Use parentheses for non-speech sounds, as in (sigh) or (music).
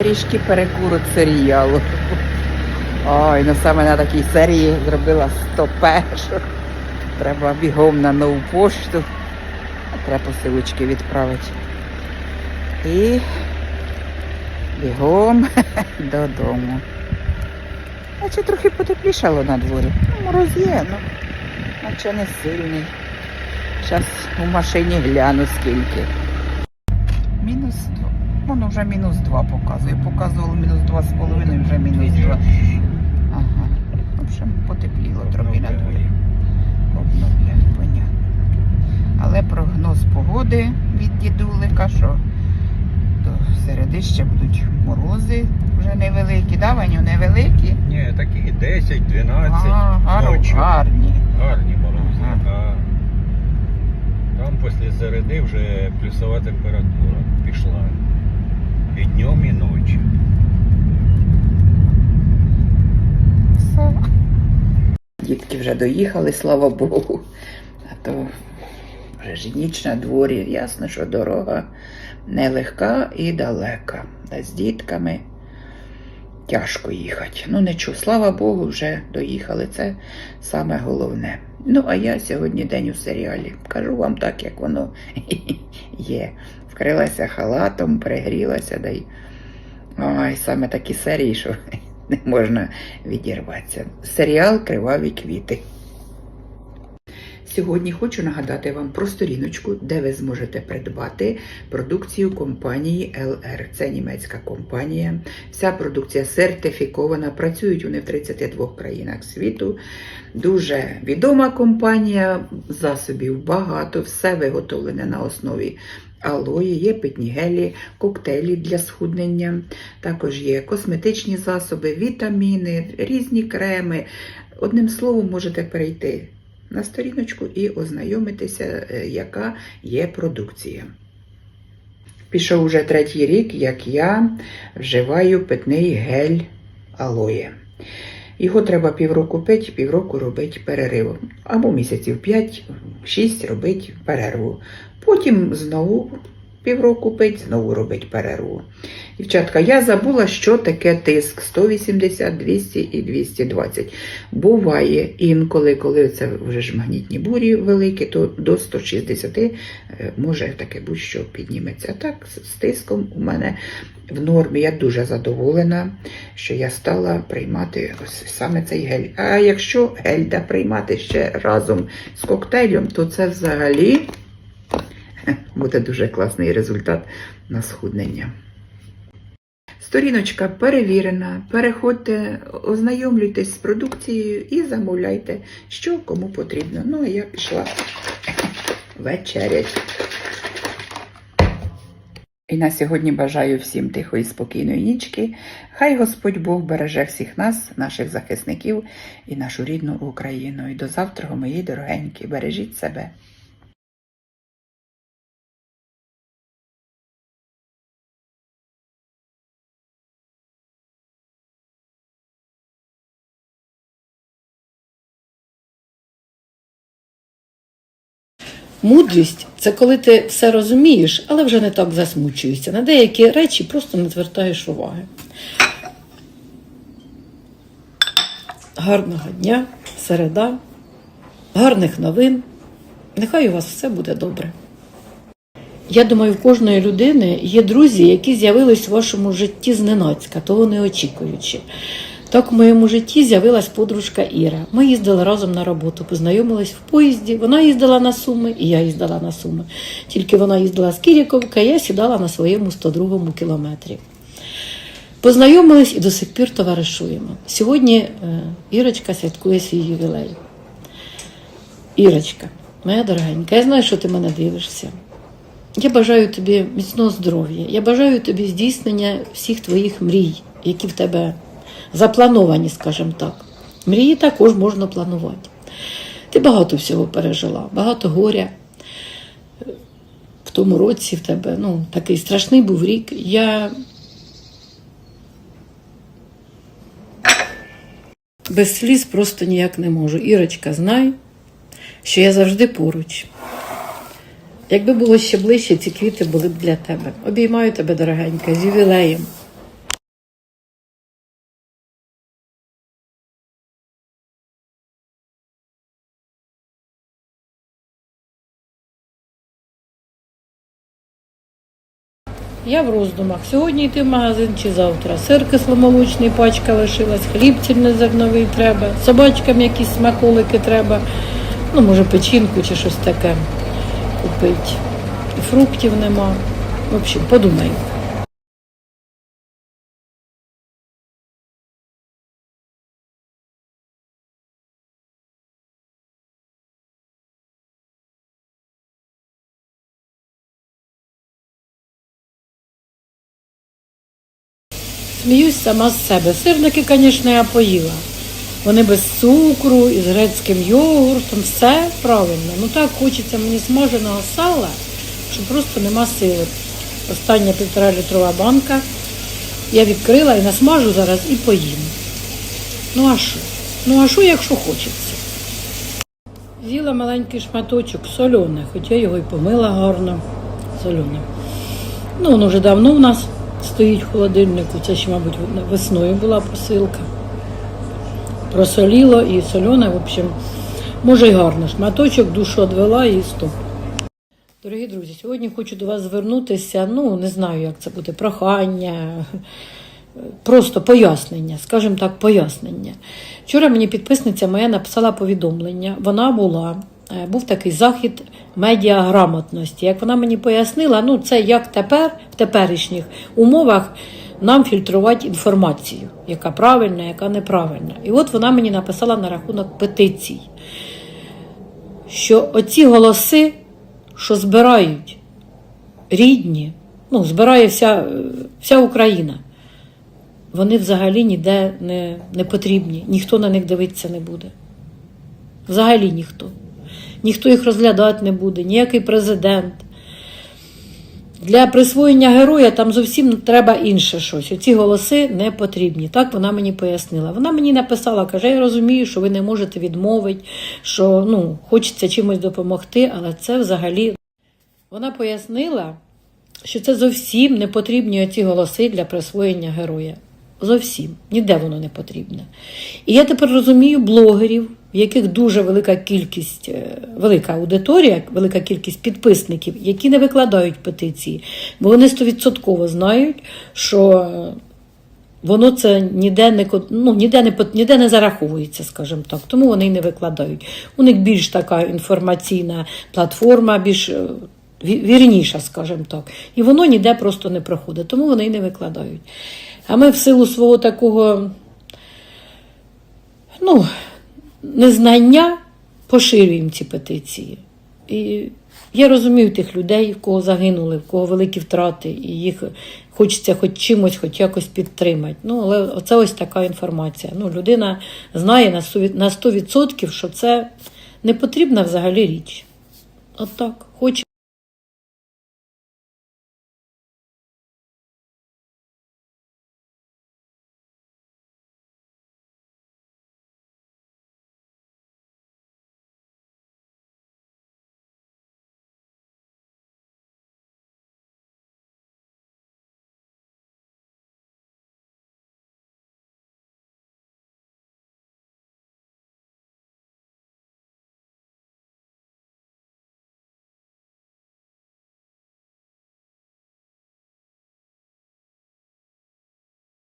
Трішки перекуру серіалу. Ой, ну саме на такій серії зробила стопе, що треба бігом на нову пошту. Треба посилочки відправити. І бігом (laughs) додому. Наче трохи потеплішало на дворі. Ну, мороз є, ну, наче не сильний. Зараз у машині гляну скільки. Мінус. Воно вже мінус два показує. Показувало мінус два з половиною, вже мінус два. Ага. В общем, потепліло трохи на дворі. Обновляють, понятно. Але прогноз погоди від дідулика, що до середи ще будуть морози вже невеликі. Да, Ваню, невеликі? Ні, такі 10, 12 Ага, гар- ночі. гарні. Гарні морози. Ага. А там після середи вже плюсова температура пішла. І днем, і ночі. Все. Дітки вже доїхали, слава Богу. А то вже ж ніч на дворі. Ясно, що дорога нелегка і далека. Та з дітками тяжко їхати. Ну нічого, слава Богу, вже доїхали. Це саме головне. Ну, а я сьогодні день у серіалі. Кажу вам так, як воно (laughs) є. Вкрилася халатом, пригрілася да й Ой, саме такі серії, що (laughs) не можна відірватися. Серіал Криваві квіти. Сьогодні хочу нагадати вам про сторіночку, де ви зможете придбати продукцію компанії LR. Це німецька компанія. Вся продукція сертифікована, працюють вони в 32 країнах світу. Дуже відома компанія, засобів багато, все виготовлене на основі алої, є питні гелі, коктейлі для схуднення, також є косметичні засоби, вітаміни, різні креми. Одним словом, можете перейти на сторіночку і ознайомитися, е, яка є продукція. Пішов уже третій рік, як я вживаю питний гель алоє. Його треба півроку пити, півроку робити перерив. Або місяців 5-6 робити перерву. Потім знову півроку пить, знову робить перерву. Дівчатка, я забула, що таке тиск 180, 200 і 220. Буває інколи, коли це вже ж магнітні бурі великі, то до 160 е, може таке будь-що підніметься. Так, з тиском у мене в нормі. Я дуже задоволена, що я стала приймати ось саме цей гель. А якщо гель да приймати ще разом з коктейлем, то це взагалі (laughs) буде дуже класний результат на схуднення. Сторіночка перевірена. Переходьте, ознайомлюйтесь з продукцією і замовляйте, що кому потрібно. Ну, а я пішла (laughs) вечерять. І на сьогодні бажаю всім тихої спокійної нічки. Хай Господь Бог береже всіх нас, наших захисників і нашу рідну Україну. І до завтра, мої дорогенькі, бережіть себе. Мудрість це коли ти все розумієш, але вже не так засмучуєшся. На деякі речі просто не звертаєш уваги. Гарного дня, середа, гарних новин. Нехай у вас все буде добре. Я думаю, в кожної людини є друзі, які з'явились в вашому житті зненацька, того не очікуючи. Так в моєму житті з'явилась подружка Іра. Ми їздили разом на роботу, познайомились в поїзді. Вона їздила на Суми, і я їздила на Суми. Тільки вона їздила з Кіріковки, а я сідала на своєму 102 кілометрі. Познайомились і до сих пір товаришуємо. Сьогодні е, Ірочка святкує свій ювілей. Ірочка, моя дорогенька, я знаю, що ти мене дивишся. Я бажаю тобі міцного здоров'я. Я бажаю тобі здійснення всіх твоїх мрій, які в тебе заплановані, скажімо так. Мрії також можна планувати. Ти багато всього пережила, багато горя. В тому році в тебе ну, такий страшний був рік. Я без сліз просто ніяк не можу. Ірочка, знай, що я завжди поруч. Якби було ще ближче, ці квіти були б для тебе. Обіймаю тебе, дорогенька, з ювілеєм. Я в роздумах. Сьогодні йти в магазин чи завтра. Сир кисломолочний пачка лишилась, хліб цільнозерновий треба, собачкам якісь смаколики треба. Ну, може, печінку чи щось таке купити. Фруктів нема. В общем, подумаю. Сміюсь сама з себе. Сирники, звісно, я поїла. Вони без цукру і з грецьким йогуртом, все правильно. Ну так хочеться мені смаженого сала, що просто нема сили. Остання півтора літрова банка. Я відкрила і насмажу зараз і поїм. Ну а що? Ну а що, якщо хочеться? З'їла маленький шматочок солене, хоча його і помила гарно. Солене. Ну, воно вже давно в нас стоїть в холодильнику. Це ще, мабуть, весною була посилка. Просоліло і солене, в общем, може й гарно. Шматочок душу відвела і стоп. Дорогі друзі, сьогодні хочу до вас звернутися. Ну, не знаю, як це буде, прохання, просто пояснення, скажімо так, пояснення. Вчора мені підписниця моя написала повідомлення. Вона була, був такий захід медіаграмотності. Як вона мені пояснила, ну це як тепер, в теперішніх умовах, нам фільтрувати інформацію, яка правильна, яка неправильна. І от вона мені написала на рахунок петицій, що оці голоси, що збирають рідні, ну, збирає вся, е, вся Україна, вони взагалі ніде не, не потрібні, ніхто на них дивитися не буде. Взагалі ніхто. Ніхто їх розглядати не буде, ніякий президент. Для присвоєння героя там зовсім треба інше щось. Оці голоси не потрібні. Так вона мені пояснила. Вона мені написала, каже, я розумію, що ви не можете відмовити, що ну, хочеться чимось допомогти, але це взагалі. Вона пояснила, що це зовсім не потрібні оці голоси для присвоєння героя. Зовсім ніде воно не потрібне. І я тепер розумію блогерів, в яких дуже велика кількість, е, велика аудиторія, велика кількість підписників, які не викладають петиції, бо вони стовідсотково знають, що е, воно це ніде не ну, ніде не ніде не зараховується, скажімо так. Тому вони й не викладають. У них більш така інформаційна платформа, більш е, вірніша, скажімо так. І воно ніде просто не проходить, тому вони й не викладають. А ми в силу свого такого ну, незнання поширюємо ці петиції. І я розумію тих людей, в кого загинули, в кого великі втрати, і їх хочеться хоч чимось, хоч якось підтримати. Ну, але оце ось така інформація. Ну, людина знає на 100%, на 100% що це не потрібна взагалі річ. От так.